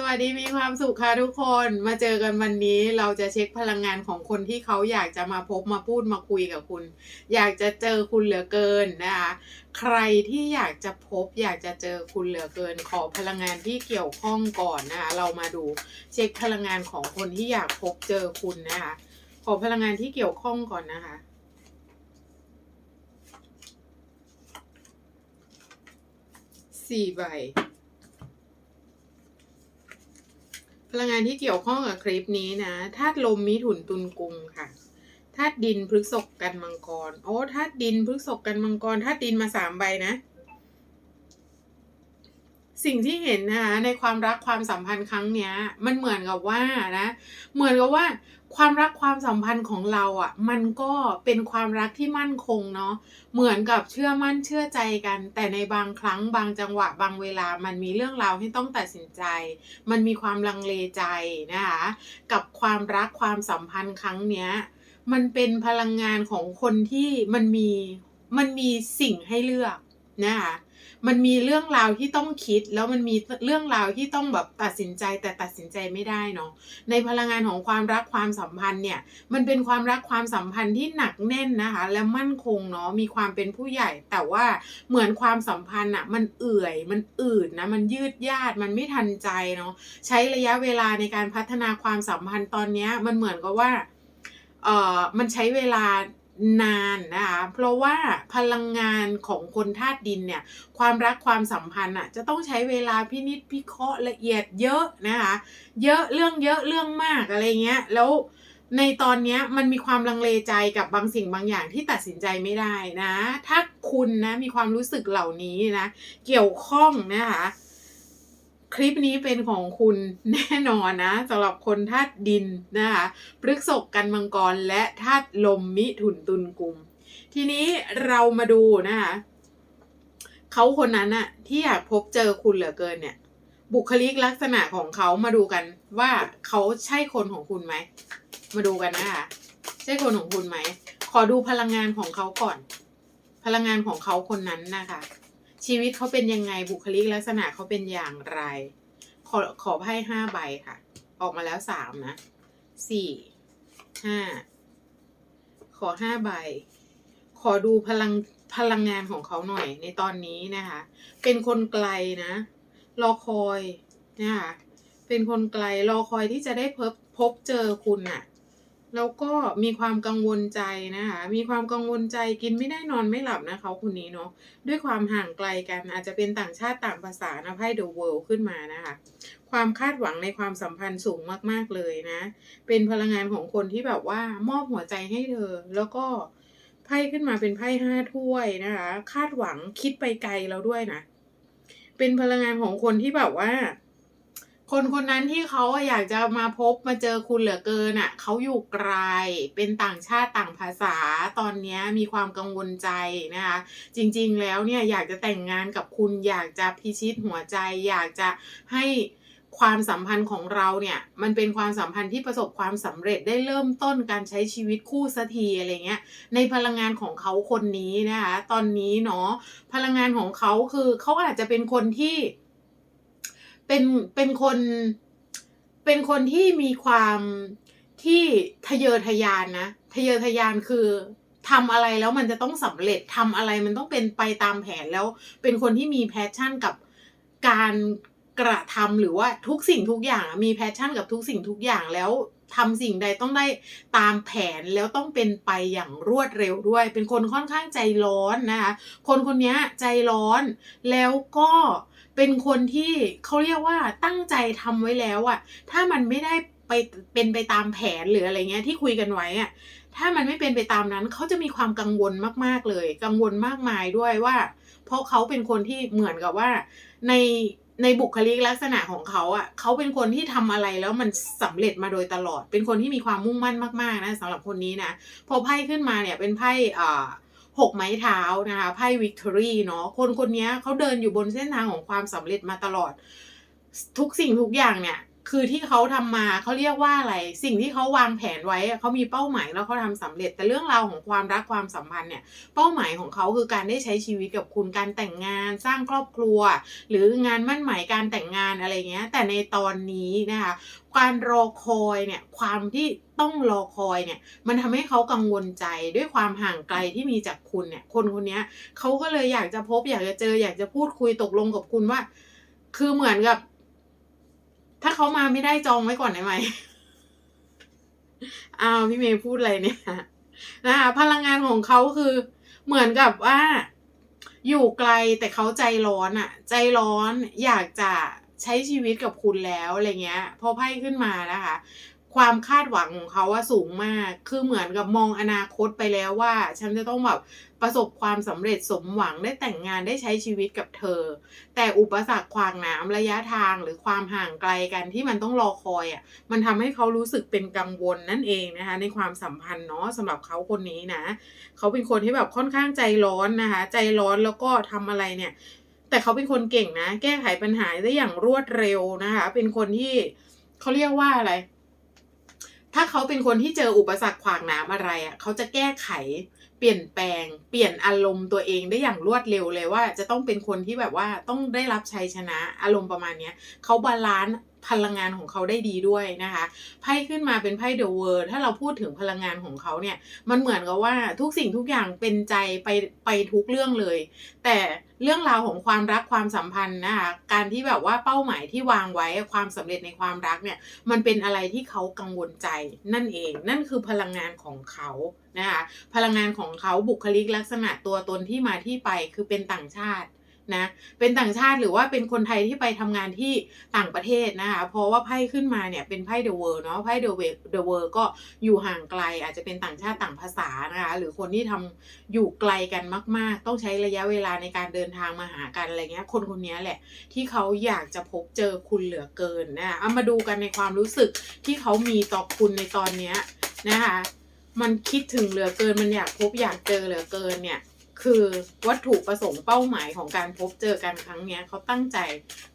สวัสดีมีความสุขค่ะทุกคนมาเจอกันวันนี้เราจะเช็คพลังงานของคนที่เขาอยากจะมาพบมาพูดมาคุยกับคุณ อยากจะเจอคุณเหลือเกินนะคะใครที่อยากจะพบอยากจะเจอคุณเหลือเกิน ขอพลังงานที่เกี่ยวข้องก่อนนะคะเรามาดูเช็คพลังงานของคนที่อยากพบเจอคุณนะคะขอพลังงานที่เกี่ยวข้องก่อนนะคะสี่ใบ พลังงานที่เกี่ยวข้องกับคลิปนี้นะธาตุลมมิถุนตุลกุมค่ะธาตุดินพฤกษกกันมังกร โอ้ธาตุดินพฤกษกกันมังกรธาตุดินมาสามใบนะ สิ่งที่เห็นนะคะในความรักความสัมพันธ์ครั้งเนี้ย มันเหมือนกับว่านะ เหมือนกับว่า ความรักความสัมพันธ์ของเราอะ่ะ มันก็เป็นความรักที่มั่นคงเนาะเหมือนกับเชื่อมั่นเชื่อใจกัน แต่ในบางครั้งบางจังหวะบางเวลามันมีเรื่องราวที่ต้องตัดสินใจ มันมีความลังเลใจนะคะกับความรักความสัมพันธ์ครั้งเนี้ยมันเป็นพลังงานของคนที่มันมีมันมีสิ่งให้เลือกนะคะ มันมีเรื่องราวที่ต้องคิด แล้วมันมีเรื่องราวที่ต้องแบบตัดสินใจแต่ตัดสินใจไม่ได้เนาะในพลังงานของความรักความสัมพันธ์เนี่ยมันเป็นความรักความสัมพันธ์ที่หนักแน่นนะคะ และมั่นคงเนาะมีความเป็นผู้ใหญ่ แต่ว่าเหมือนความสัมพันธ์อะมันเอื่อยมันอืดนะมันยืดยาดมันไม่ทันใจเนาะใช้ระยะเวลาในการพัฒนาความสัมพันธ์ตอนเนี้ยมันเหมือนกับว่าเออมันใช้เวลา นานนะคะเพราะว่าพลังงานของคนธาตุดินเนี่ยความรักความสัมพันธ์อะจะต้องใช้เวลาพินิจพิเคราะห์ละเอียดเยอะนะคะเยอะเรื่องเยอะเรื่องมากอะไรเงี้ยแล้วในตอนนี้มันมีความลังเลใจกับบางสิ่งบางอย่างที่ตัดสินใจไม่ได้นะ ถ้าคุณนะมีความรู้สึกเหล่านี้นะ เกี่ยวข้องนะคะ คลิปนี้เป็นของคุณแน่นอนนะสำหรับคนธาตุดินนะคะพฤกษกกันมังกรและธาตุลมมิถุนตุลกุม ทีนี้เรามาดูนะคะเขาคนนั้นอะที่อยากพบเจอคุณเหลือเกินเนี่ย บุคลิกลักษณะของเขามาดูกันว่าเขาใช่คนของคุณไหม มาดูกันนะคะใช่คนของคุณไหม ขอดูพลังงานของเขาก่อน พลังงานของเขาคนนั้นนะคะ ชีวิตเขาเป็นยังไงบุคลิกลักษณะเขาเป็นอย่างไร ขอขอไพ่ห้าใบค่ะ ออกมาแล้วสามนะสี่ห้าขอห้าใบ ขอดูพลังพลังงานของเขาหน่อยในตอนนี้นะคะ เป็นคนไกลนะ รอคอยนะคะเป็นคนไกลรอคอยที่จะได้พบพบเจอคุณน่ะ แล้วก็มีความกังวลใจนะคะ มีความกังวลใจกินไม่ได้นอนไม่หลับนะเขาคนนี้เนาะ ด้วยความห่างไกลกันอาจจะเป็นต่างชาติต่างภาษานะไพ่ The World ขึ้นมานะคะ ความคาดหวังในความสัมพันธ์สูงมากๆเลยนะ เป็นพลังงานของคนที่แบบว่ามอบหัวใจให้เธอ แล้วก็ไพ่ขึ้นมาเป็นไพ่ห้าถ้วยนะคะ คาดหวังคิดไปไกลแล้วด้วยนะ เป็นพลังงานของคนที่แบบว่า คนคนนั้นที่เขาอยากจะมาพบมาเจอคุณเหลือเกินอะเขาอยู่ไกลเป็นต่างชาติต่างภาษาตอนนี้มีความกังวลใจนะคะ จริงๆแล้วเนี่ยอยากจะแต่งงานกับคุณอยากจะพิชิตหัวใจ อยากจะให้ความสัมพันธ์ของเราเนี่ยมันเป็นความสัมพันธ์ที่ประสบความสำเร็จได้เริ่มต้นการใช้ชีวิตคู่สักทีอะไรเงี้ยในพลังงานของเขาคนนี้นะคะตอนนี้เนาะพลังงานของเขาคือเขาอาจจะเป็นคนที่ เป็นเป็นคนเป็นคนที่มีความที่ทะเยอทะยานนะทะเยอทะยานคือทำอะไรแล้วมันจะต้องสำเร็จทำอะไรมันต้องเป็นไปตามแผนแล้ว เป็นคนที่มีแพชชั่นกับการกระทำหรือว่าทุกสิ่งทุกอย่างมีแพชชั่นกับทุกสิ่งทุกอย่างแล้วทำสิ่งใดต้องได้ตามแผนแล้วต้องเป็นไปอย่างรวดเร็วด้วย เป็นคนค่อนข้างใจร้อนนะคะคนคนนี้ใจร้อนแล้วก็ เป็นคนที่เขาเรียกว่าตั้งใจทำไว้แล้วอะถ้ามันไม่ได้ไปเป็นไปตามแผนหรืออะไรเงี้ยที่คุยกันไว้อะถ้ามันไม่เป็นไปตามนั้นเขาจะมีความกังวลมากๆเลย กังวลมากมายด้วยว่า เพราะเขาเป็นคนที่เหมือนกับว่า ในในบุคลิกลักษณะของเขาอะเขาเป็นคนที่ทำอะไรแล้วมันสำเร็จมาโดยตลอด เป็นคนที่มีความมุ่งมั่นมากๆนะสำหรับคนนี้นะพอไพ่ขึ้นมาเนี่ยเป็นไพ่อ่า หกไม้เท้านะคะไพ่วิกตอรี่เนาะคนคนนี้เขาเดินอยู่บนเส้นทางของความสำเร็จมาตลอด ทุกสิ่งทุกอย่างเนี่ย คือที่เขาทำมาเขาเรียกว่าอะไร สิ่งที่เขาวางแผนไว้เขามีเป้าหมายแล้วเขาทำสำเร็จ แต่เรื่องราวของความรักความสัมพันธ์เนี่ย เป้าหมายของเขาคือการได้ใช้ชีวิตกับคุณการแต่งงานสร้างครอบครัว หรืองานมั่นหมายการแต่งงานอะไรเงี้ย แต่ในตอนนี้นะคะการรอคอยเนี่ยความที่ ต้องรอคอยเนี่ย มันทำให้เขากังวลใจด้วยความห่างไกลที่มีจากคุณเนี่ย คนคนนี้เขาก็เลยอยากจะพบ อยากจะเจอ อยากจะพูดคุยตกลงกับคุณว่า คือเหมือนกับ ถ้าเขามาไม่ได้จองไว้ก่อนได้ไหมอ้าวพี่เมย์พูดอะไรเนี่ยนะคะพลังงานของเขาคือ เหมือนกับว่า อยู่ไกลแต่เขาใจร้อนอะใจร้อนอยากจะใช้ชีวิตกับคุณแล้วอะไรเงี้ย พอไพ่ขึ้นมานะคะ ความคาดหวังของเขาว่าสูงมาก คือเหมือนกับมองอนาคตไปแล้วว่า ฉันจะต้องแบบประสบความสำเร็จสมหวังได้แต่งงานได้ใช้ชีวิตกับเธอ แต่อุปสรรคขวางน้ำระยะทางหรือความห่างไกลกันที่มันต้องรอคอยอะ มันทำให้เขารู้สึกเป็นกังวลนั่นเองนะคะ ในความสัมพันธ์เนาะสำหรับเขาคนนี้นะ เขาเป็นคนที่แบบค่อนข้างใจร้อนนะคะ ใจร้อนแล้วก็ทำอะไรเนี่ย แต่เขาเป็นคนเก่งนะ แก้ไขปัญหาได้อย่างรวดเร็วนะคะ เป็นคนที่เขาเรียกว่าอะไร ถ้าเขาเป็นคนที่เจออุปสรรคขวางหน้ำอะไรอะเขาจะแก้ไข เปลี่ยนแปลง เปลี่ยนอารมณ์ตัวเองได้อย่างรวดเร็วเลยว่า จะต้องเป็นคนที่แบบว่าต้องได้รับชัยชนะอารมณ์ประมาณเนี้ยเขาบาลานซ์พลังงานของเขาได้ดีด้วยนะคะไพ่ขึ้นมาเป็นไพ่เดอะเวิร์ถ้าเราพูดถึงพลังงานของเขาเนี่ย มันเหมือนกับว่าทุกสิ่งทุกอย่างเป็นใจไปไปทุกเรื่องเลย แต่เรื่องราวของความรักความสัมพันธ์นะคะการที่แบบว่าเป้าหมายที่วางไว้ความสำเร็จในความรักเนี่ยมันเป็นอะไรที่เขากังวลใจนั่นเอง นั่นคือพลังงานของเขานะคะพลังงานของเขาบุคลิกลักษณะตัวตนที่มาที่ไปคือเป็นต่างชาติ นะเป็นต่างชาติหรือว่าเป็นคนไทยที่ไปทำงานที่ต่างประเทศนะคะเพราะว่าไพ่ขึ้นมาเนี่ยเป็นไพ่เดอะเวิร์เนาะไพ่เดอะเวิร์เดอะเวิร์ก็อยู่ห่างไกล อาจจะเป็นต่างชาติต่างภาษานะคะหรือคนที่ทำอยู่ไกลกันมาก ๆ ต้องใช้ระยะเวลาในการเดินทางมาหากันอะไรเงี้ยคนคนนี้แหละ ที่เขาอยากจะพบเจอคุณเหลือเกินนะะเอามาดูกันในความรู้สึกที่เขามีต่อคุณในตอนเนี้ยนะคะมันคิดถึงเหลือเกินมันอยากพบอยากเจอเหลือเกินเนี่ย คือวัตถุประสงค์เป้าหมายของการพบเจอกันครั้งนี้เขาตั้งใจ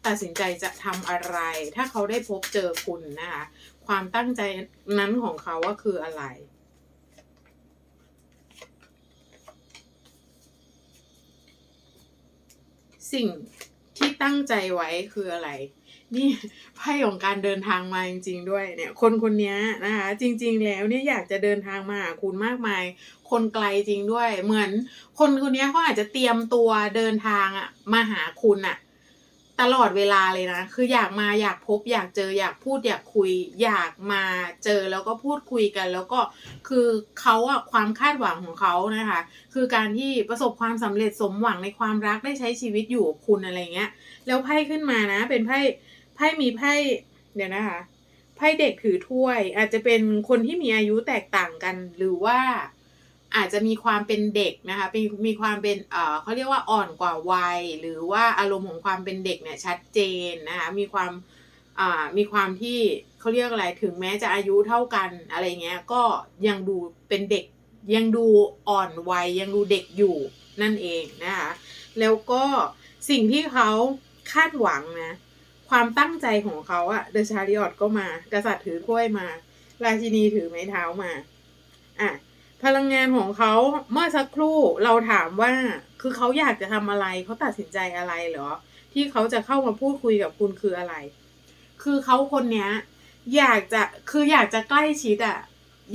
ตัดสินใจจะทำอะไร ถ้าเขาได้พบเจอคุณนะคะ ความตั้งใจนั้นของเขาว่าคืออะไรสิ่งที่ตั้งใจไว้คืออะไร นี่ไพ่ของการเดินทางมาจริง ๆ ด้วยเนี่ย คนคนนี้นะคะ จริง ๆ แล้วเนี่ยอยากจะเดินทางมาหาคุณมากมาย คนไกลจริงด้วย เหมือน คนคนนี้เขาอาจจะเตรียมตัวเดินทางอะมาหาคุณอะตลอดเวลาเลยนะ คืออยากมาอยากพบ อยากเจออยากพูดอยากคุย อยากมาเจอแล้วก็พูดคุยกัน แล้วก็คือเขาอะความคาดหวังของเขานะคะ คือการที่ประสบความสำเร็จสมหวังในความรักได้ใช้ชีวิตอยู่กับคุณอะไรเงี้ย แล้วไพ่ขึ้นมานะ เป็นไพ่ ไพ่มีไพ่เดี๋ยวนะคะไพ่เด็กถือถ้วย อาจจะเป็นคนที่มีอายุแตกต่างกัน หรือว่าอาจจะมีความเป็นเด็กนะคะเป็นมีความเป็นเอ่อเขาเรียกว่าอ่อนกว่าวัย หรือว่าอารมณ์ของความเป็นเด็กเนี่ยชัดเจนนะคะมีความอ่ามีความที่เขาเรียกอะไรถึงแม้จะอายุเท่ากันอะไรเงี้ยก็ยังดูเป็นเด็กยังดูอ่อนวัยยังดูเด็กอยู่นั่นเองนะคะแล้วก็สิ่งที่เขาคาดหวังนะ ความตั้งใจของเขาอะเดอะชาริออตก็มา กษัตริย์ถือถ้วยมา ราชินีถือไม้เท้ามาอะพลังงานของเขาเมื่อสักครู่เราถามว่าคือเขาอยากจะทำอะไรเขาตัดสินใจอะไรเหรอ ที่เขาจะเข้ามาพูดคุยกับคุณคืออะไร คือเขาคนเนี้ย อยากจะคืออยากจะใกล้ชิดอะ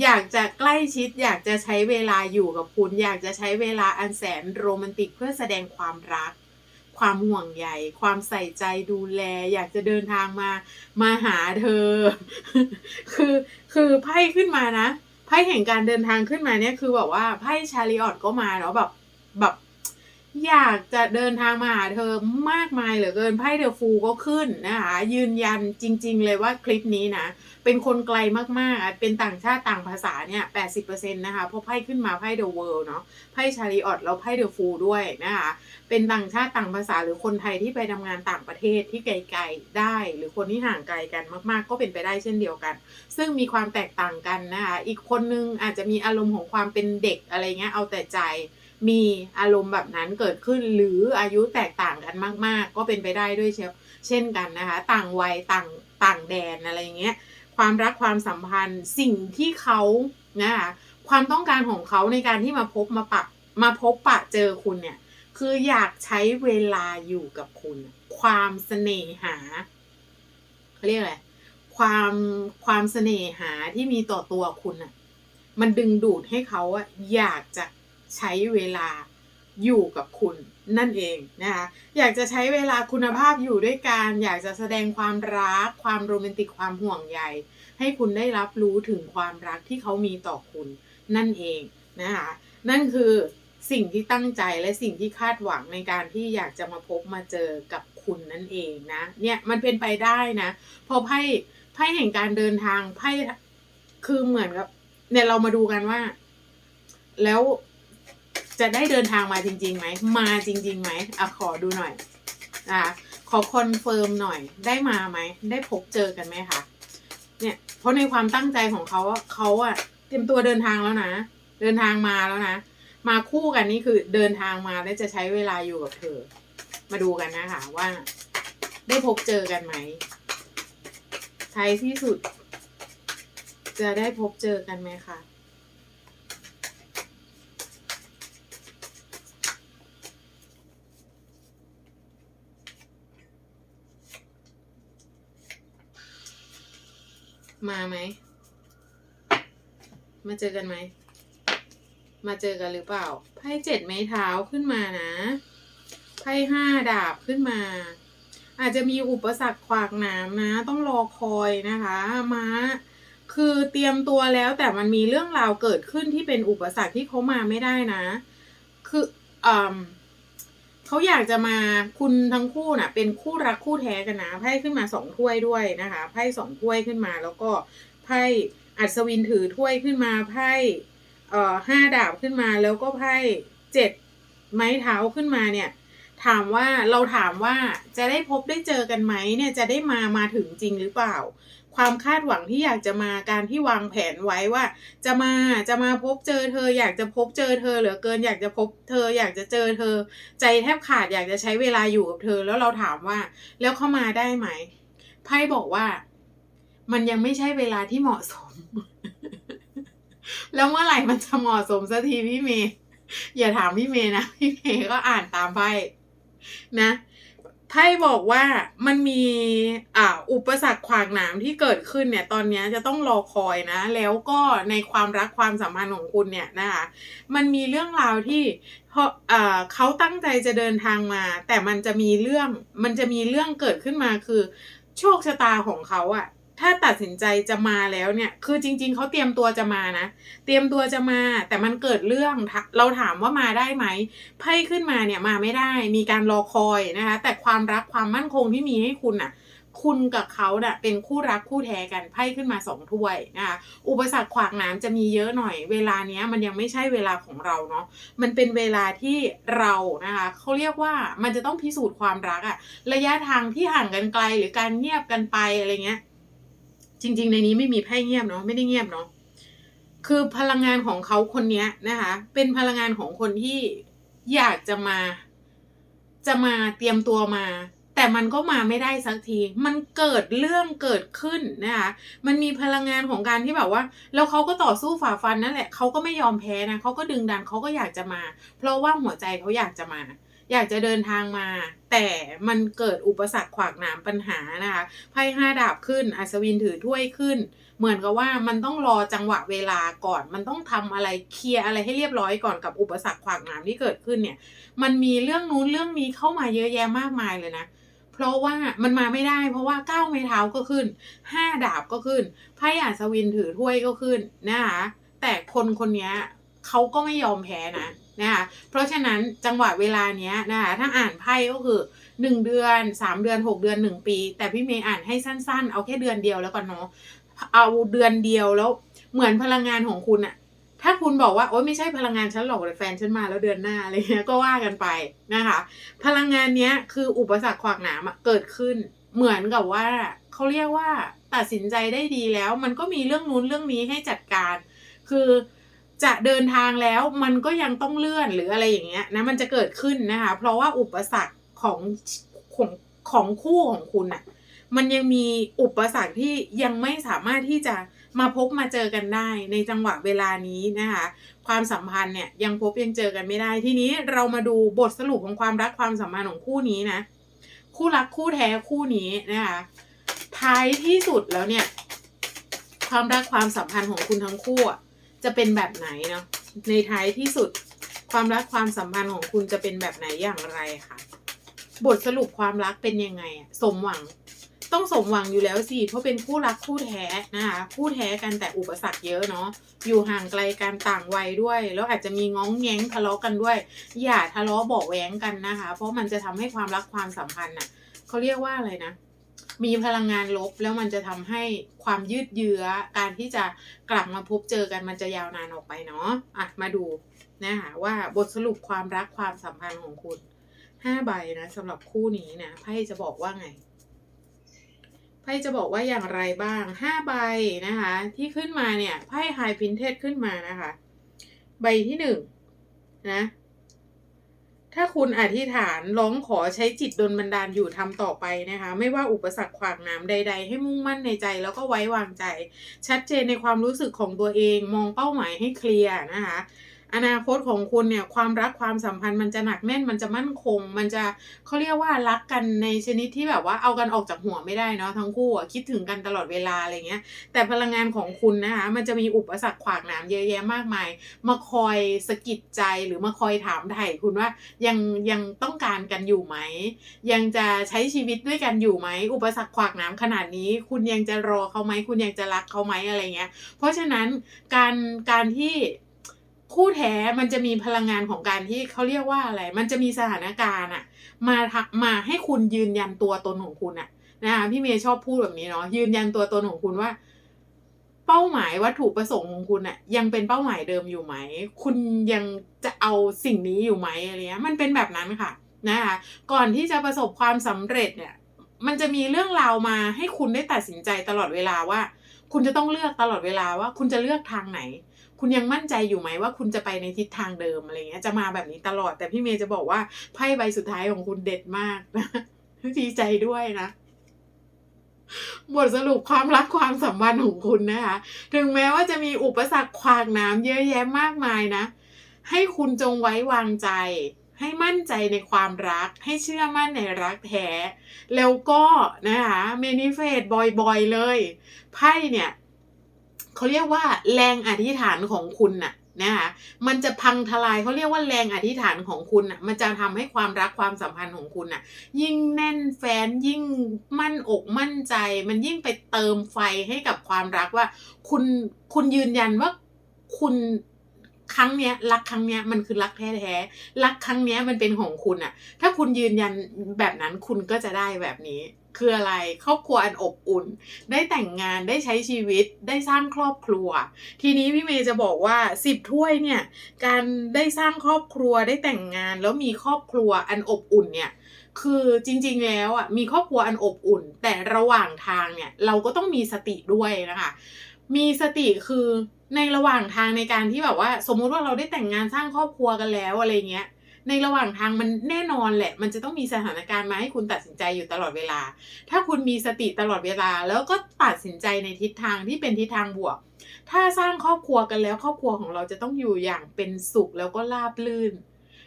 อยากจะใกล้ชิด อยากจะใช้เวลาอยู่กับคุณ อยากจะใช้เวลาอันแสนโรแมนติกเพื่อแสดงความรัก ความห่วงใยความใส่ใจดูแล อยากจะเดินทางมามาหาเธอ คือคือไพ่ขึ้นมานะไพ่แห่งการเดินทางขึ้นมาเนี่ยคือแบบว่าไพ่ชาริออตก็มาเนาะแบบแบบอยากจะเดินทางมาหาเธอมากมายเหลือเกินไพ่เดอะฟูก็ขึ้นนะคะยืนยันจริง ๆ เลยว่าคลิปนี้นะ เป็นคนไกลมากๆ เป็นต่างชาติต่างภาษาเนี่ยแปดสิบเปอร์เซ็นต์นะคะ เพราะไพ่ขึ้นมาไพ่เดอะเวิลด์เนาะ ไพ่ชาริออตแล้วไพ่เดอะฟูด้วยนะคะ เป็นต่างชาติต่างภาษาหรือคนไทยที่ไปทำงานต่างประเทศที่ไกลๆได้ หรือคนที่ห่างไกลกันมากๆ ก็เป็นไปได้เช่นเดียวกัน ซึ่งมีความแตกต่างกันนะคะ อีกคนนึงอาจจะมีอารมณ์ของความเป็นเด็กอะไรเงี้ยเอาแต่ใจมีอารมณ์แบบนั้นเกิดขึ้นหรืออายุแตกต่างกันมาก ๆ ก็เป็นไปได้ด้วยเช่นเช่นกันนะคะ ต่างวัยต่างต่างแดนอะไรอย่างเงี้ย ความรักความสัมพันธ์ สิ่งที่เขานะคะความต้องการของเขาในการที่มาพบมาปะมาพบปะเจอคุณเนี่ย คืออยากใช้เวลาอยู่กับคุณ ความเสน่หาเขาเรียกอะไรความความเสน่หาที่มีต่อตัวคุณอะมันดึงดูดให้เขาอะอยากจะใช้เวลาอยู่กับคุณ นั่นเองนะคะอยากจะใช้เวลาคุณภาพอยู่ด้วยกัน อยากจะแสดงความรัก ความโรแมนติกความห่วงใย ให้คุณได้รับรู้ถึงความรักที่เขามีต่อคุณนั่นเองนะคะนั่นคือสิ่งที่ตั้งใจและสิ่งที่คาดหวังในการที่อยากจะมาพบมาเจอกับคุณนั่นเองนะเนี่ยมันเป็นไปได้นะพอไพ่ไพ่แห่งการเดินทางไพ่คือเหมือนกับเนี่ยเรามาดูกันว่า แล้ว จะได้เดินทางมาจริงๆไหมมาจริงๆไหมอะขอดูหน่อยอะขอคอนเฟิร์มหน่อยได้มาไหมได้พบเจอกันไหมคะเนี่ยเพราะในความตั้งใจของเขาเขาอะเตรียมตัวเดินทางแล้วนะ เดินทางมาแล้วนะ มาคู่กันนี่คือเดินทางมาและจะใช้เวลาอยู่กับเธอ มาดูกันนะคะว่า ได้พบเจอกันไหมท้ายที่สุด จะได้พบเจอกันไหมคะ มาไหม มาเจอกันไหม มาเจอกันหรือเปล่า ไพ่เจ็ดไม้เท้าขึ้นมานะ ไพ่ห้าดาบขึ้นมา อาจจะมีอุปสรรคขวากหนามนะ ต้องรอคอยนะคะม้าคือเตรียมตัวแล้วแต่มันมีเรื่องราวเกิดขึ้นที่เป็นอุปสรรคที่เขามาไม่ได้นะ คืออ่า เขาอยากจะมาคุณทั้งคู่น่ะ เป็นคู่รักคู่แท้กันนะไพ่ขึ้นมาสองถ้วยด้วยนะคะไพ่สองถ้วยขึ้นมาแล้วก็ไพ่อัศวินถือถ้วยขึ้นมาไพ่เอ่อห้าดาบขึ้นมาแล้วก็ไพ่เจ็ดไม้เท้าขึ้นมาเนี่ย ถามว่าเราถามว่าจะได้พบได้เจอกันไหมเนี่ยจะได้มามาถึงจริงหรือเปล่า ความคาดหวังที่อยากจะมาการที่วางแผนไว้ว่า จะมาจะมาพบเจอเธอ อยากจะพบเจอเธอเหลือเกิน อยากจะพบเธอ อยากจะเจอเธอ ใจแทบขาดอยากจะใช้เวลาอยู่กับเธอ แล้วเราถามว่า แล้วเข้ามาได้ไหมไพ่บอกว่า มันยังไม่ใช่เวลาที่เหมาะสม แล้วเมื่อไหร่มันจะเหมาะสมสักทีพี่เมย์อย่าถามพี่เมย์นะ พี่เมย์ก็อ่านตามไพ่ นะไพ่บอกว่ามันมีอ่าอุปสรรคขวากหนามที่เกิดขึ้นเนี่ย ตอนนี้จะต้องรอคอยนะ แล้วก็ในความรักความสัมพันธ์ของคุณเนี่ยนะคะมันมีเรื่องราวที่เพราะเขาตั้งใจจะเดินทางมา แต่มันจะมีเรื่องมันจะมีเรื่องเกิดขึ้นมาคือ โชคชะตาของเขาอะ ถ้าตัดสินใจจะมาแล้วเนี่ย คือจริง ๆเขาเตรียมตัวจะมานะ เตรียมตัวจะมา แต่มันเกิดเรื่องทะเราถามว่ามาได้ไหมไพ่ขึ้นมาเนี่ยมาไม่ได้ มีการรอคอยนะคะ แต่ความรักความมั่นคงที่มีให้คุณน่ะ คุณกับเขาเน่ะเป็นคู่รักคู่แท้กัน ไพ่ขึ้นมาสองถ้วยนะคะ อุปสรรคขวากหน้ำจะมีเยอะหน่อย เวลาเนี้ยมันยังไม่ใช่เวลาของเราเนาะ มันเป็นเวลาที่เรานะคะเขาเรียกว่ามันจะต้องพิสูจน์ความรักอะระยะทางที่ห่างกันไกลหรือการเงียบกันไปอะไรเงี้ย จริง ๆ ในนี้ไม่มีไพ่เงียบเนาะไม่ได้เงียบเนาะคือพลังงานของเขาคนเนี้ยนะคะ เป็นพลังงานของคนที่อยากจะมา จะมาเตรียมตัวมา แต่มันก็มาไม่ได้สักที มันเกิดเรื่องเกิดขึ้นนะคะมันมีพลังงานของการที่แบบว่า แล้วเขาก็ต่อสู้ฝ่าฟันนั่นแหละเขาก็ไม่ยอมแพ้นะเขาก็ดึงดันเขาก็อยากจะมา เพราะว่าหัวใจเขาอยากจะมา อยากจะเดินทางมา แต่มันเกิดอุปสรรคขวากหนามปัญหานะคะไพ่ห้าดาบขึ้น อัศวินถือถ้วยขึ้น เหมือนกับว่ามันต้องรอจังหวะเวลาก่อน มันต้องทำอะไรเคลียร์อะไรให้เรียบร้อยก่อนกับอุปสรรคขวากหนามที่เกิดขึ้นเนี่ย มันมีเรื่องนู้นเรื่องนี้เข้ามาเยอะแยะมากมายเลยนะเพราะว่ามันมาไม่ได้เพราะว่าเก้าไม้เท้าก็ขึ้นห้าดาบก็ขึ้นไพ่อัศวินถือถ้วยก็ขึ้นนะคะแต่คนคนนี้เขาก็ไม่ยอมแพ้นะ นะคะเพราะฉะนั้นจังหวะเวลาเนี้ยนะคะถ้าอ่านไพ่ก็คือหนึ่งเดือนสามเดือนหกเดือนหนึ่งปี แต่พี่เมย์อ่านให้สั้นๆ เอาแค่เดือนเดียวแล้วกันเนาะเอาเดือนเดียวแล้วเหมือนพลังงานของคุณอะถ้าคุณบอกว่าโอ๊ยไม่ใช่พลังงานฉันหรอกแต่แฟนฉันมาแล้วเดือนหน้าอะไรเงี้ยก็ว่ากันไปนะคะ พลังงานเนี้ยคืออุปสรรคขวากหนามเกิดขึ้น เหมือนกับว่าเขาเรียกว่าตัดสินใจได้ดีแล้ว มันก็มีเรื่องนู้นเรื่องนี้ให้จัดการ คือ จะเดินทางแล้วมันก็ยังต้องเลื่อนหรืออะไรอย่างเงี้ยนะมันจะเกิดขึ้นนะคะ เพราะว่าอุปสรรคของของของคู่ของคุณน่ะมันยังมีอุปสรรคที่ยังไม่สามารถที่จะมาพบมาเจอกันได้ในจังหวะเวลานี้นะคะ ความสัมพันธ์เนี่ยยังพบยังเจอกันไม่ได้ ทีนี้เรามาดูบทสรุปของความรักความสัมพันธ์ของคู่นี้นะ คู่รักคู่แท้คู่นี้นะคะท้ายที่สุดแล้วเนี่ย ความรักความสัมพันธ์ของคุณทั้งคู่อะ จะเป็นแบบไหนเนาะในท้ายที่สุดความรักความสัมพันธ์ของคุณจะเป็นแบบไหนอย่างไรคะบทสรุปความรักเป็นยังไงอะสมหวัง ต้องสมหวังอยู่แล้วสิเพราะเป็นคู่รักคู่แท้นะคะคู่แท้กันแต่อุปสรรคเยอะเนาะอยู่ห่างไกลกันต่างวัยด้วย แล้วอาจจะมีง้องแง้งทะเลาะกันด้วย อย่าทะเลาะเบาะแว้งกันนะคะ เพราะมันจะทำให้ความรักความสัมพันธ์น่ะเขาเรียกว่าอะไรนะ มีพลังงานลบแล้วมันจะทำให้ความยืดเยื้อการที่จะกลับมาพบเจอกันมันจะยาวนานออกไปเนาะอะมาดูนะคะว่าบทสรุปความรักความสัมพันธ์ของคุณห้าใบนะสำหรับคู่นี้นะไพ่จะบอกว่าไงไพ่จะบอกว่าอย่างไรบ้างห้าใบนะคะ ที่ขึ้นมาเนี่ยไพ่ไฮพินเทสขึ้นมานะคะ ใบที่หนึ่งนะ ถ้าคุณอธิษฐานร้องขอใช้จิตดลบันดาลอยู่ทำต่อไปนะคะ ไม่ว่าอุปสรรคขวางน้ำใด ๆ ให้มุ่งมั่นในใจแล้วก็ไว้วางใจ ชัดเจนในความรู้สึกของตัวเองมองเป้าหมายให้เคลียร์นะคะ อนาคตของคุณเนี่ยความรักความสัมพันธ์มันจะหนักแน่นมันจะมั่นคง มันจะเขาเรียกว่ารักกันในชนิดที่แบบว่าเอากันออกจากหัวไม่ได้เนาะทั้งคู่คิดถึงกันตลอดเวลาอะไรเงี้ย แต่พลังงานของคุณนะคะมันจะมีอุปสรรคขวากหนามเยอะแยะมากมาย มาคอยสะกิดใจหรือมาคอยถามไถ่คุณว่ายังยังต้องการกันอยู่ไหม ยังจะใช้ชีวิตด้วยกันอยู่ไหม อุปสรรคขวากหนามขนาดนี้ คุณยังจะรอเขาไหมคุณยังจะรักเขาไหมอะไรเงี้ย เพราะฉะนั้นการการที่ คู่แท้มันจะมีพลังงานของการที่เขาเรียกว่าอะไร มันจะมีสถานการณ์อะมาทักมาให้คุณยืนยันตัวตนของคุณอะนะคะพี่เมย์ชอบพูดแบบนี้เนาะยืนยันตัวตนของคุณว่า เป้าหมายวัตถุประสงค์ของคุณอะยังเป็นเป้าหมายเดิมอยู่ไหม คุณยังจะเอาสิ่งนี้อยู่ไหมอะไรเงี้ยมันเป็นแบบนั้นค่ะนะคะก่อนที่จะประสบความสำเร็จเนี่ย มันจะมีเรื่องราวมาให้คุณได้ตัดสินใจตลอดเวลาว่า คุณจะต้องเลือกตลอดเวลาว่า คุณจะเลือกทางไหน คุณยังมั่นใจอยู่ไหมว่าคุณจะไปในทิศทางเดิมอะไรเงี้ยจะมาแบบนี้ตลอด แต่พี่เมย์จะบอกว่าไพ่ใบสุดท้ายของคุณเด็ดมากนะดีใจด้วยนะบทสรุปความรักความสัมพันธ์ของคุณนะคะ ถึงแม้ว่าจะมีอุปสรรคขวากหน้ำเยอะแยะมากมายนะ ให้คุณจงไว้วางใจ ให้มั่นใจในความรัก ให้เชื่อมั่นในรักแท้ แล้วก็นะคะเมนิเฟตบ่อยๆเลย ไพ่เนี่ย เขาเรียกว่าแรงอธิษฐานของคุณน่ะนะคะมันจะพังทลายเขาเรียกว่าแรงอธิษฐานของคุณน่ะมันจะทำให้ความรักความสัมพันธ์ของคุณน่ะ ยิ่งแน่นแฟนยิ่งมั่นอกมั่นใจ มันยิ่งไปเติมไฟให้กับความรักว่า คุณคุณยืนยันว่าคุณครั้งเนี้ยรักครั้งเนี้ยมันคือรักแท้ๆรักครั้งเนี้ยมันเป็นของคุณอะถ้าคุณยืนยันแบบนั้นคุณก็จะได้แบบนี้ คืออะไรครอบครัวอันอบอุ่น ได้แต่งงานได้ใช้ชีวิตได้สร้างครอบครัว ทีนี้พี่เมย์จะบอกว่าสิบถ้วยเนี่ยการได้สร้างครอบครัวได้แต่งงานแล้วมีครอบครัวอันอบอุ่นเนี่ยคือจริงๆแล้วอะมีครอบครัวอันอบอุ่น แต่ระหว่างทางเนี่ยเราก็ต้องมีสติด้วยนะคะมีสติคือในระหว่างทางในการที่แบบว่า สมมุติว่าเราได้แต่งงานสร้างครอบครัวกันแล้วอะไรเงี้ย ในระหว่างทางมันแน่นอนแหละ มันจะต้องมีสถานการณ์มาให้คุณตัดสินใจอยู่ตลอดเวลา ถ้าคุณมีสติตลอดเวลา แล้วก็ตัดสินใจในทิศทางที่เป็นทิศทางบวก ถ้าสร้างครอบครัวกันแล้ว ครอบครัวของเราจะต้องอยู่อย่างเป็นสุขแล้วก็ราบรื่น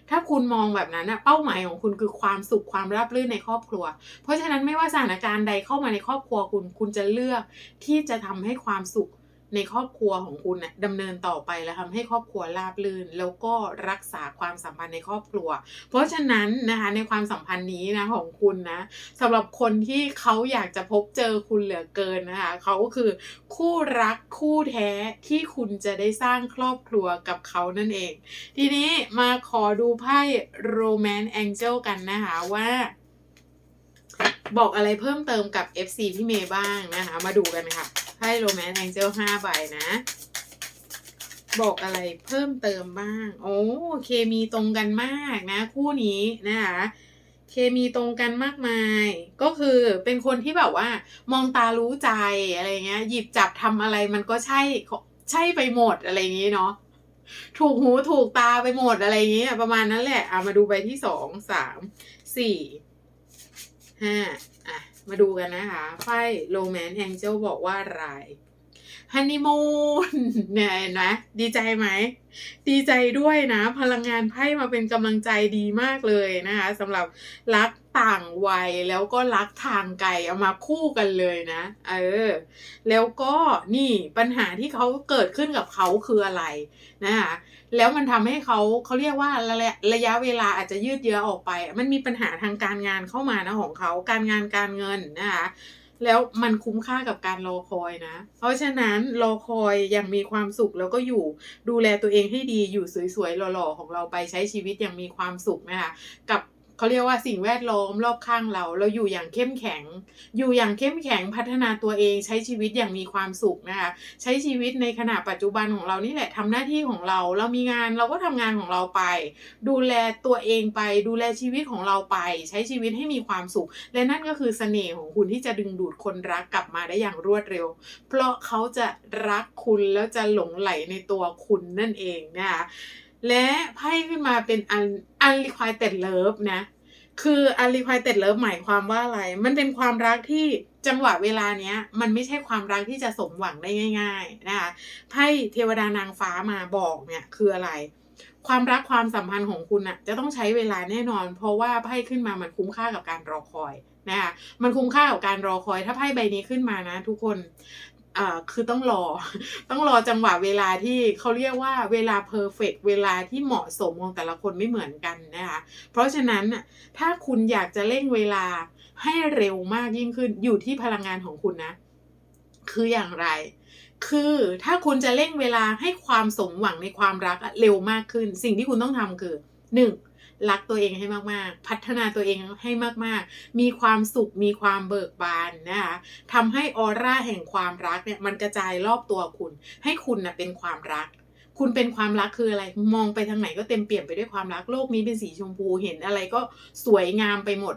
ถ้าคุณมองแบบนั้นนะเป้าหมายของคุณคือความสุขความราบรื่นในครอบครัว เพราะฉะนั้นไม่ว่าสถานการณ์ใดเข้ามาในครอบครัวคุณ คุณจะเลือกที่จะทำให้ความสุข ในครอบครัวของคุณนะดำเนินต่อไปและทำให้ครอบครัวราบรื่น แล้วก็รักษาความสัมพันธ์ในครอบครัว เพราะฉะนั้นนะคะในความสัมพันธ์นี้นะของคุณนะสำหรับคนที่เขาอยากจะพบเจอคุณเหลือเกินนะคะเขาก็คือ คู่รักคู่แท้ที่คุณจะได้สร้างครอบครัวกับเขานั่นเอง ทีนี้มาขอดูไพ่ Romance Angel กันนะคะว่าบอกอะไรเพิ่มเติมกับ FC พี่เมย์บ้างนะคะ มาดูกันค่ะ ไพ่ Romance Angel 5ใบนะ บอกอะไรเพิ่มเติมบ้าง โอ้เคมีตรงกันมากนะ คู่นี้นะคะเคมีตรงกันมากมาย ก็คือเป็นคนที่แบบว่า มองตารู้ใจอะไรเงี้ย หยิบจับทำอะไรมันก็ใช่ใช่ไปหมดอะไรอย่างงี้เนาะถูกหูถูกตาไปหมดอะไรอย่างเงี้ยประมาณนั้นแหละเอามาดูใบที่สองสามสี่ห้าอะ มาดูกันนะคะไพ่โรแมนแองเจลบอกว่าอะไร ฮันนีมูนเนี่ยนไหมดีใจไหม ดีใจด้วยนะ พลังงานไพ่มาเป็นกำลังใจดีมากเลยนะคะสำหรับรักต่างวัยแล้วก็รักทางไกลเอามาคู่กันเลยนะ เออ แล้วก็นี่ปัญหาที่เขาเกิดขึ้นกับเขาคืออะไรนะคะแล้วมันทำให้เขาเขาเรียกว่าระระยะเวลาอาจจะยืดเยื้อออกไป มันมีปัญหาทางการงานเข้ามานะของเขาการงานการเงินนะคะ แล้วมันคุ้มค่ากับการรอคอยนะ เพราะฉะนั้นรอคอยอย่างมีความสุขแล้วก็อยู่ดูแลตัวเองให้ดีอยู่สวยๆหล่อๆของเราไปใช้ชีวิตอย่างมีความสุขนะคะกับ เขาเรียกว่าสิ่งแวดล้อมรอบข้างเรา เราอยู่อย่างเข้มแข็ง อยู่อย่างเข้มแข็งพัฒนาตัวเองใช้ชีวิตอย่างมีความสุขนะคะใช้ชีวิตในขณะปัจจุบันของเรานี่แหละทำหน้าที่ของเรา เรามีงานเราก็ทำงานของเราไป ดูแลตัวเองไป ดูแลชีวิตของเราไป ใช้ชีวิตให้มีความสุข และนั่นก็คือเสน่ห์ของคุณที่จะดึงดูดคนรักกลับมาได้อย่างรวดเร็ว เพราะเขาจะรักคุณแล้วจะหลงไหลในตัวคุณนั่นเองนะคะและไพ่ขึ้นมาเป็น un unrequited love นะ คือ unrequited love หมายความว่าอะไร มันเป็นความรักที่จังหวะเวลาเนี้ย มันไม่ใช่ความรักที่จะสมหวังได้ง่าย ๆ นะคะไพ่เทวดานางฟ้ามาบอกเนี่ยคืออะไร ความรักความสัมพันธ์ของคุณอะจะต้องใช้เวลาแน่นอน เพราะว่าไพ่ขึ้นมามันคุ้มค่ากับการรอคอยนะคะมันคุ้มค่ากับการรอคอย ถ้าไพ่ใบนี้ขึ้นมานะ ทุกคน อ่าคือต้องรอ ต้องรอจังหวะเวลาที่เขาเรียกว่าเวลาเพอร์เฟกเวลาที่เหมาะสมของแต่ละคนไม่เหมือนกันนะคะเพราะฉะนั้นถ้าคุณอยากจะเร่งเวลาให้เร็วมากยิ่งขึ้นอยู่ที่พลังงานของคุณนะ คืออย่างไร คือถ้าคุณจะเร่งเวลาให้ความสมหวังในความรักเร็วมากขึ้น สิ่งที่คุณต้องทำคือหนึ่ง รักตัวเองให้มากๆ พัฒนาตัวเองให้มากๆ มีความสุขมีความเบิกบานนะคะทำให้ออร่าแห่งความรักเนี่ยมันกระจายรอบตัวคุณ ให้คุณนะเป็นความรักคุณเป็นความรักคืออะไร มองไปทางไหนก็เต็มเปี่ยมไปด้วยความรัก โลกนี้เป็นสีชมพู เห็นอะไรก็สวยงามไปหมด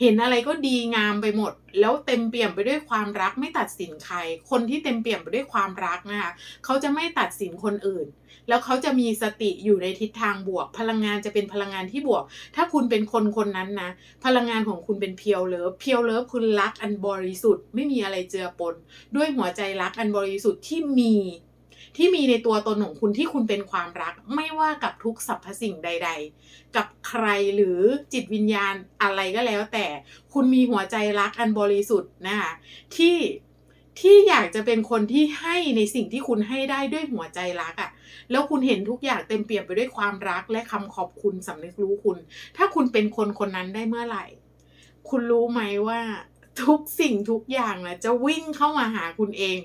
เห็นอะไรก็ดีงามไปหมด แล้วเต็มเปี่ยมไปด้วยความรักไม่ตัดสินใคร คนที่เต็มเปี่ยมไปด้วยความรักนะคะ เขาจะไม่ตัดสินคนอื่น แล้วเขาจะมีสติอยู่ในทิศทางบวก พลังงานจะเป็นพลังงานที่บวก ถ้าคุณเป็นคนคนนั้นนะ พลังงานของคุณเป็นเพียวเลิฟเพียวเลิฟคุณรักอันบริสุทธิ์ไม่มีอะไรเจือปน ด้วยหัวใจรักอันบริสุทธิ์ที่มีที่มีในตัวตนของคุณที่คุณเป็นความรัก ไม่ว่ากับทุกสรรพสิ่งใด ๆ กับใครหรือจิตวิญญาณอะไรก็แล้วแต่ คุณมีหัวใจรักอันบริสุทธิ์นะคะที่ ที่อยากจะเป็นคนที่ให้ในสิ่งที่คุณให้ได้ด้วยหัวใจรักอะ่ะ แล้วคุณเห็นทุกอย่างเต็มเปี่ยมไปด้วยความรักและคำขอบคุณสำนึกรู้คุณ ถ้าคุณเป็นคนคนนั้นได้เมื่อไหร่ คุณรู้ไหมว่าทุกสิ่งทุกอย่างนะจะวิ่งเข้ามาหาคุณเอง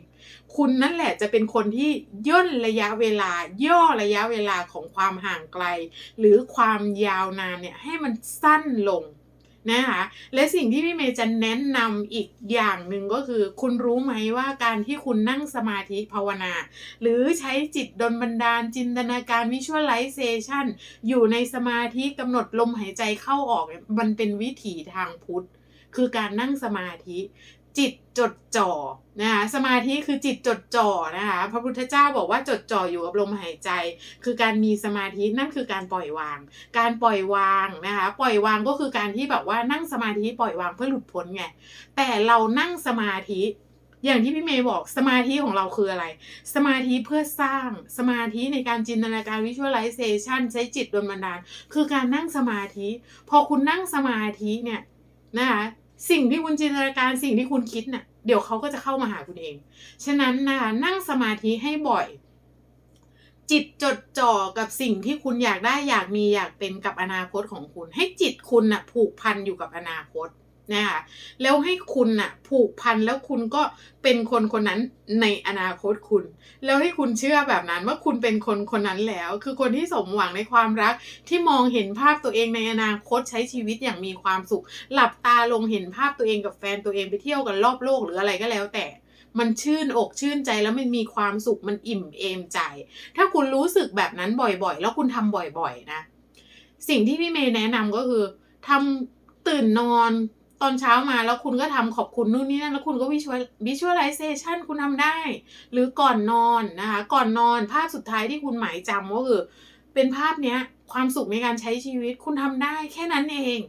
คุณนั่นแหละจะเป็นคนที่ย่นระยะเวลา ย่อระยะเวลาของความห่างไกล หรือความยาวนานเนี่ยให้มันสั้นลง นะคะและสิ่งที่พี่เมย์จะแนะนำอีกอย่างหนึ่งก็คือ คุณรู้ไหมว่าการที่คุณนั่งสมาธิภาวนา หรือใช้จิตดลบันดาลจินตนาการวิชวลไลเซชันอยู่ในสมาธิกำหนดลมหายใจเข้าออกมันเป็นวิถีทางพุทธคือการนั่งสมาธิ จิตจดจ่อนะคะสมาธิคือจิตจดจ่อนะคะพระพุทธเจ้าบอกว่าจดจ่ออยู่กับลมหายใจ คือการมีสมาธินั่นคือการปล่อยวาง การปล่อยวางนะคะปล่อยวางก็คือการที่แบบว่านั่งสมาธิปล่อยวางเพื่อหลุดพ้นไงแต่เรานั่งสมาธิอย่างที่พี่เมย์บอกสมาธิของเราคืออะไร สมาธิเพื่อสร้างสมาธิในการจินตนาการวิชวลไลเซชันใช้จิตดลบันดาล คือการนั่งสมาธิ พอคุณนั่งสมาธิเนี่ยนะคะ สิ่งที่คุณจินตนาการสิ่งที่คุณคิดเนี่ยเดี๋ยวเขาก็จะเข้ามาหาคุณเอง ฉะนั้นนะคะนั่งสมาธิให้บ่อย จิตจดจ่อกับสิ่งที่คุณอยากได้อยากมีอยากเป็นกับอนาคตของคุณ ให้จิตคุณน่ะผูกพันอยู่กับอนาคต นะคะแล้วให้คุณน่ะผูกพันแล้วคุณก็เป็นคนคนนั้นในอนาคตคุณ แล้วให้คุณเชื่อแบบนั้นว่าคุณเป็นคนคนนั้นแล้ว คือคนที่สมหวังในความรักที่มองเห็นภาพตัวเองในอนาคตใช้ชีวิตอย่างมีความสุข หลับตาลงเห็นภาพตัวเองกับแฟนตัวเองไปเที่ยวกันรอบโลกหรืออะไรก็แล้วแต่มันชื่นอกชื่นใจแล้วมันมีความสุขมันอิ่มเอมใจ ถ้าคุณรู้สึกแบบนั้นบ่อยๆ แล้วคุณทำบ่อยๆนะ สิ่งที่พี่เมย์แนะนำก็คือทำตื่นนอน ตอนเช้ามาแล้วคุณก็ทำขอบคุณนู่นนี่นั่นแล้วคุณก็วิชวลวิชวลไลเซชันคุณทำได้ หรือก่อนนอนนะคะ ก่อนนอนภาพสุดท้ายที่คุณหมายจำก็คือเป็นภาพเนี้ยความสุขในการใช้ชีวิตคุณทำได้แค่นั้นเอง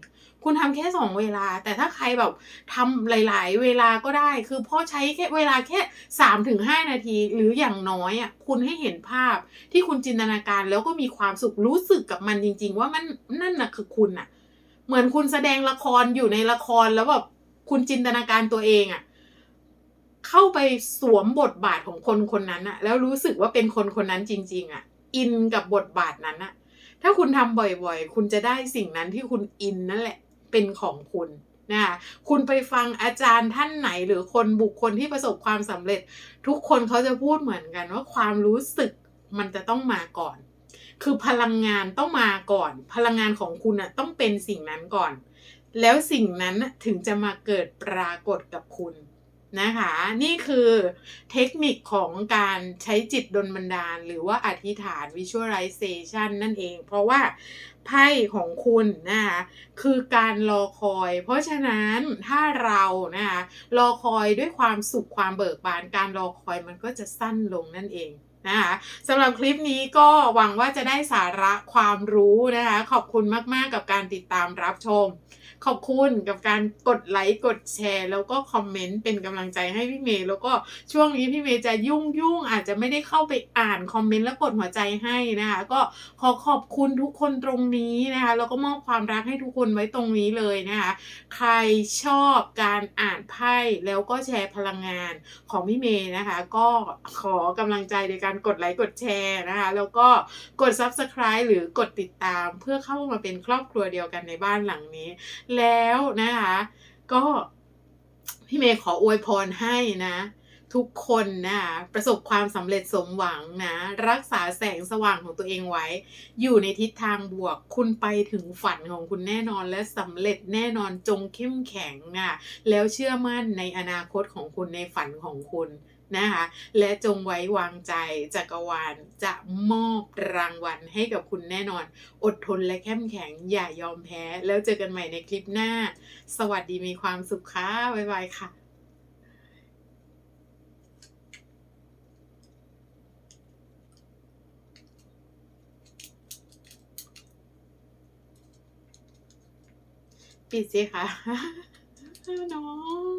คุณทำแค่2เวลา แต่ถ้าใครแบบทำหลาย ๆ เวลาก็ได้ คือพราะใช้แค่เวลาแค่3-5นาที หรืออย่างน้อยอะคุณให้เห็นภาพที่คุณจินตนาการแล้วก็มีความสุขรู้สึกกับมันจริง ๆ ว่ามันนั่นน่ะคือคุณน่ะ เหมือนคุณแสดงละครอยู่ในละครแล้วแบบคุณจินตนาการตัวเองอะเข้าไปสวมบทบาทของคนคนนั้นอะแล้วรู้สึกว่าเป็นคนคนนั้นจริง ๆอะอินกับบทบาทนั้นอะถ้าคุณทำบ่อยๆ คุณจะได้สิ่งนั้นที่คุณอินนั่นแหละเป็นของคุณนะคะคุณไปฟังอาจารย์ท่านไหนหรือคนบุคคลที่ประสบความสำเร็จ ทุกคนเขาจะพูดเหมือนกันว่าความรู้สึกมันจะต้องมาก่อน คือพลังงานต้องมาก่อน พลังงานของคุณอะต้องเป็นสิ่งนั้นก่อน แล้วสิ่งนั้นถึงจะมาเกิดปรากฏกับคุณนะคะ นี่คือเทคนิคของการใช้จิตดลบันดาล หรือว่าอธิษฐาน visualization นั่นเอง เพราะว่าไพ่ของคุณนะคะคือการรอคอย เพราะฉะนั้นถ้าเรานะคะรอคอยด้วยความสุขความเบิกบาน การรอคอยมันก็จะสั้นลงนั่นเอง นะคะสำหรับคลิปนี้ก็หวังว่าจะได้สาระความรู้นะคะ ขอบคุณมาก ๆ กับการติดตามรับชม ขอบคุณกับการกดไลค์กดแชร์ แล้วก็คอมเมนต์เป็นกำลังใจให้พี่เมย์แล้วก็ช่วงนี้พี่เมย์จะยุ่งยุ่งอาจจะไม่ได้เข้าไปอ่านคอมเมนต์และกดหัวใจให้นะคะก็ขอขอบคุณทุกคนตรงนี้นะคะแล้วก็มอบความรักให้ทุกคนไว้ตรงนี้เลยนะคะใครชอบการอ่านไพ่แล้วก็แชร์พลังงานของพี่เมย์นะคะ ก็ขอกำลังใจในการกดไลค์กดแชร์นะคะ แล้วก็กด subscribe หรือกดติดตามเพื่อเข้ามาเป็นครอบครัวเดียวกันในบ้านหลังนี้แล้วนะคะ ก็พี่เมย์ขออวยพรให้นะ ทุกคนนะคะประสบความสำเร็จสมหวังนะ รักษาแสงสว่างของตัวเองไว้ อยู่ในทิศทางบวกคุณไปถึงฝันของคุณแน่นอนและสำเร็จแน่นอนจงเข้มแข็งนะแล้วเชื่อมั่นในอนาคตของคุณในฝันของคุณ นะคะ และจงไว้วางใจจักรวาลจะมอบรางวัลให้กับคุณแน่นอน อดทนและเข้มแข็งอย่ายอมแพ้ แล้วเจอกันใหม่ในคลิปหน้า สวัสดีมีความสุขค่ะ บ๊ายบายค่ะปิดสิคะน้อง